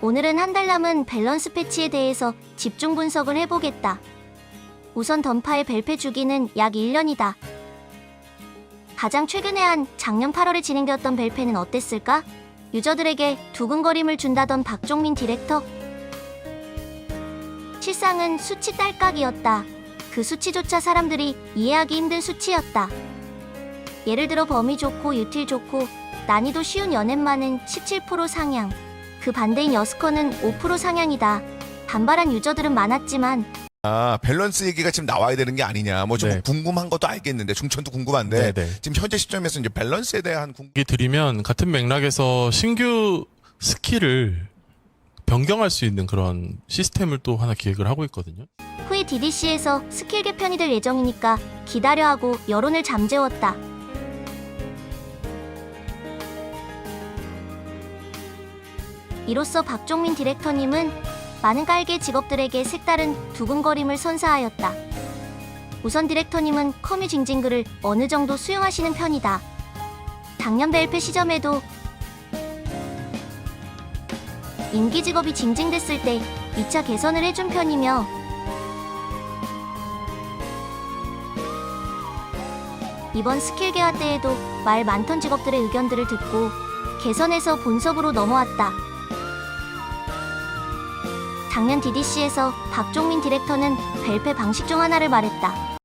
오늘은 한 달 남은 밸런스 패치에 대해서 집중 분석을 해보겠다. 우선 던파의 벨페 주기는 약 1년이다. 가장 최근에 한 작년 8월에 진행되었던 벨페는 어땠을까? 유저들에게 두근거림을 준다던 박종민 디렉터? 실상은 수치 딸깍이었다. 그 수치조차 사람들이 이해하기 힘든 수치였다. 예를 들어 범위 좋고 유틸 좋고 난이도 쉬운 연앱만은 17% 상향. 그 반대인 여스커는 5% 상향이다. 반발한 유저들은 많았지만 아 밸런스 얘기가 지금 나와야 되는 게 아니냐 뭐좀 네. 궁금한 것도 알겠는데 중천도 궁금한데 네 네. 지금 현재 시점에서 이제 밸런스에 대한 궁금 얘기 드리면 같은 맥락에서 신규 스킬을 변경할 수 있는 그런 시스템을 또 하나 기획을 하고 있거든요. 후에 DDC에서 스킬 개편이 될 예정이니까 기다려 하고 여론을 잠재웠다. 이로써 박종민 디렉터님은 많은 깔개 직업들에게 색다른 두근거림을 선사하였다. 우선 디렉터님은 커뮤 징징글을 어느 정도 수용하시는 편이다. 작년 벨페 시점에도 임기 직업이 징징댔을 때 2차 개선을 해준 편이며 이번 스킬 개화 때에도 말 많던 직업들의 의견들을 듣고 개선해서 본섭으로 넘어왔다. 작년 DDC에서 박종민 디렉터는 벨페 방식 중 하나를 말했다.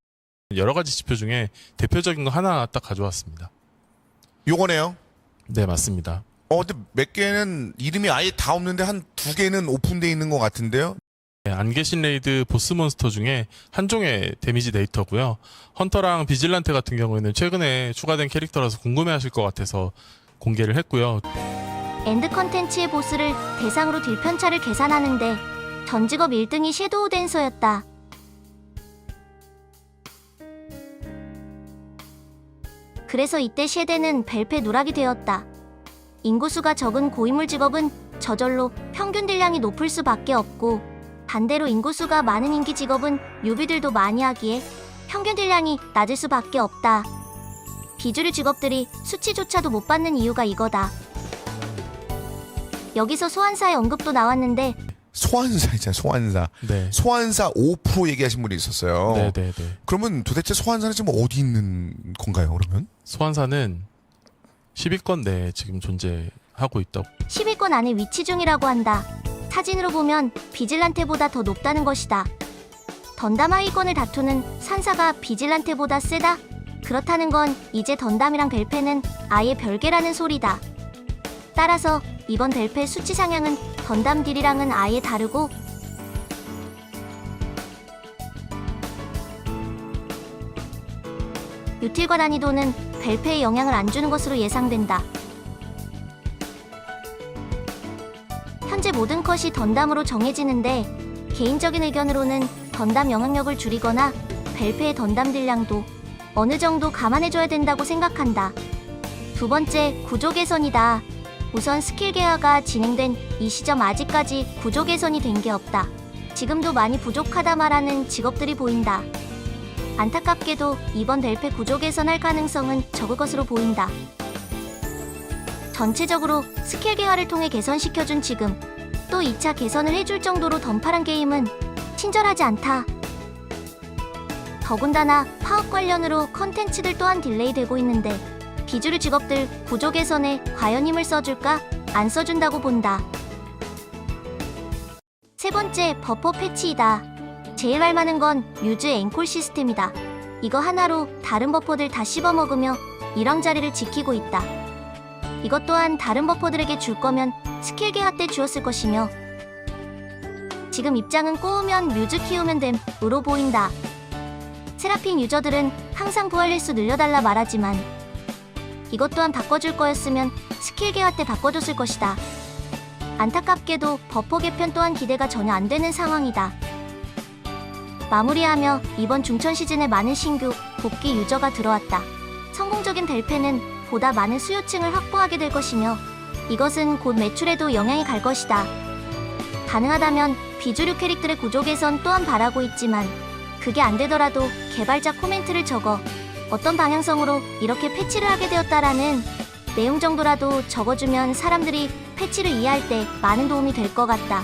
여러 가지 지표 중에 대표적인 거 하나 딱 가져왔습니다. 요거네요. 네, 맞습니다. 어 근데 몇 개는 이름이 아예 다 없는데 한 두 개는 오픈돼 있는 것 같은데요. 네, 안개신 레이드 보스 몬스터 중에 한 종의 데미지 데이터고요. 헌터랑 비질란테 같은 경우에는 최근에 추가된 캐릭터라서 궁금해하실 것 같아서 공개를 했고요. 엔드 컨텐츠의 보스를 대상으로 딜 편차를 계산하는데 전 직업 1등이 섀도우 댄서였다. 그래서 이때 쉐데는 벨페 누락이 되었다. 인구수가 적은 고인물 직업은 저절로 평균 딜량이 높을 수밖에 없고 반대로 인구수가 많은 인기 직업은 유비들도 많이 하기에 평균 딜량이 낮을 수밖에 없다. 비주류 직업들이 수치조차도 못 받는 이유가 이거다. 여기서 소환사의 언급도 나왔는데 소환사 있잖아요. 소환사. 네. 소환사 5% 얘기하신 분이 있었어요. 네, 네, 네. 그러면 도대체 소환사는 지금 어디 있는 건가요? 그러면? 소환사는 10위권 내에 지금 존재하고 있다고 10위권 안에 위치 중이라고 한다. 사진으로 보면 비질란테보다 더 높다는 것이다. 던담 하위권을 다투는 산사가 비질란테보다 세다? 그렇다는 건 이제 던담이랑 벨페는 아예 별개라는 소리다. 따라서 이번 벨페 수치 상향은 던담 딜이랑은 아예 다르고 유틸과 난이도는 벨페에 영향을 안 주는 것으로 예상된다. 현재 모든 컷이 던담으로 정해지는데 개인적인 의견으로는 던담 영향력을 줄이거나 벨페의 던담 딜량도 어느 정도 감안해줘야 된다고 생각한다. 두 번째, 구조 개선이다. 우선 스킬 개화가 진행된 이 시점 아직까지 구조 개선이 된 게 없다. 지금도 많이 부족하다 말하는 직업들이 보인다. 안타깝게도 이번 벨페 구조 개선할 가능성은 적을 것으로 보인다. 전체적으로 스킬 개화를 통해 개선시켜준 지금 또 2차 개선을 해줄 정도로 던파란 게임은 친절하지 않다. 더군다나 파업 관련으로 컨텐츠들 또한 딜레이 되고 있는데 비주류 직업들 구조 개선에 과연 힘을 써줄까? 안 써준다고 본다. 세 번째 버퍼 패치이다. 제일 할 만한 건 뮤즈 앵콜 시스템이다. 이거 하나로 다른 버퍼들 다 씹어먹으며 일왕 자리를 지키고 있다. 이것 또한 다른 버퍼들에게 줄 거면 스킬 개화 때 주었을 것이며 지금 입장은 꼬우면 뮤즈 키우면 됨으로 보인다. 세라핀 유저들은 항상 부활 횟수 늘려달라 말하지만 이것 또한 바꿔줄 거였으면 스킬 개화 때 바꿔줬을 것이다. 안타깝게도 버퍼 개편 또한 기대가 전혀 안 되는 상황이다. 마무리하며 이번 중천 시즌에 많은 신규 복귀 유저가 들어왔다. 성공적인 벨페는 보다 많은 수요층을 확보하게 될 것이며 이것은 곧 매출에도 영향이 갈 것이다. 가능하다면 비주류 캐릭터의 구조 개선 또한 바라고 있지만 그게 안 되더라도 개발자 코멘트를 적어 어떤 방향성으로 이렇게 패치를 하게 되었다라는 내용 정도라도 적어주면 사람들이 패치를 이해할 때 많은 도움이 될 것 같다.